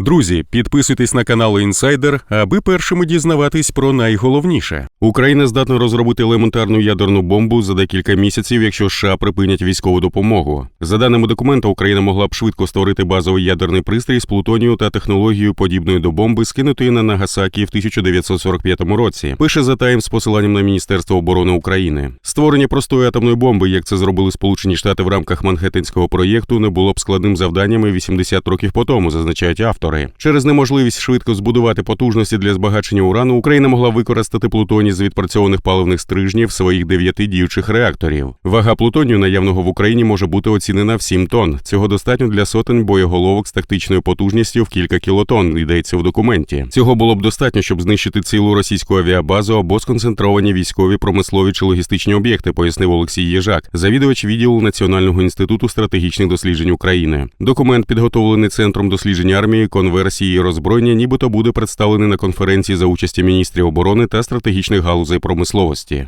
Друзі, підписуйтесь на канал Інсайдер, аби першими дізнаватись про найголовніше. Україна здатна розробити елементарну ядерну бомбу за декілька місяців, якщо США припинять військову допомогу. За даними документа, Україна могла б швидко створити базовий ядерний пристрій з плутонію та технологією подібної до бомби, скинутої на Нагасакі в 1945 році. Пише The Times з посиланням на Міністерство оборони України. Створення простої атомної бомби, як це зробили Сполучені Штати в рамках Манхеттенського проєкту, не було б складним завданням і 80 років по тому, зазначають автори. Через неможливість швидко збудувати потужності для збагачення урану Україна могла використати плутоній з відпрацьованих паливних стрижнів своїх дев'яти діючих реакторів. Вага плутонію, наявного в Україні, може бути оцінена в 7 тонн. Цього достатньо для сотень боєголовок з тактичною потужністю в кілька кілотонн. Йдеться в документі. Цього було б достатньо, щоб знищити цілу російську авіабазу або сконцентровані військові, промислові чи логістичні об'єкти, пояснив Олексій Єжак, завідувач відділу Національного інституту стратегічних досліджень України. Документ, підготовлений центром досліджень армії, конверсії роззброєння, нібито буде представлений на конференції за участі міністрів оборони та стратегічних галузей промисловості.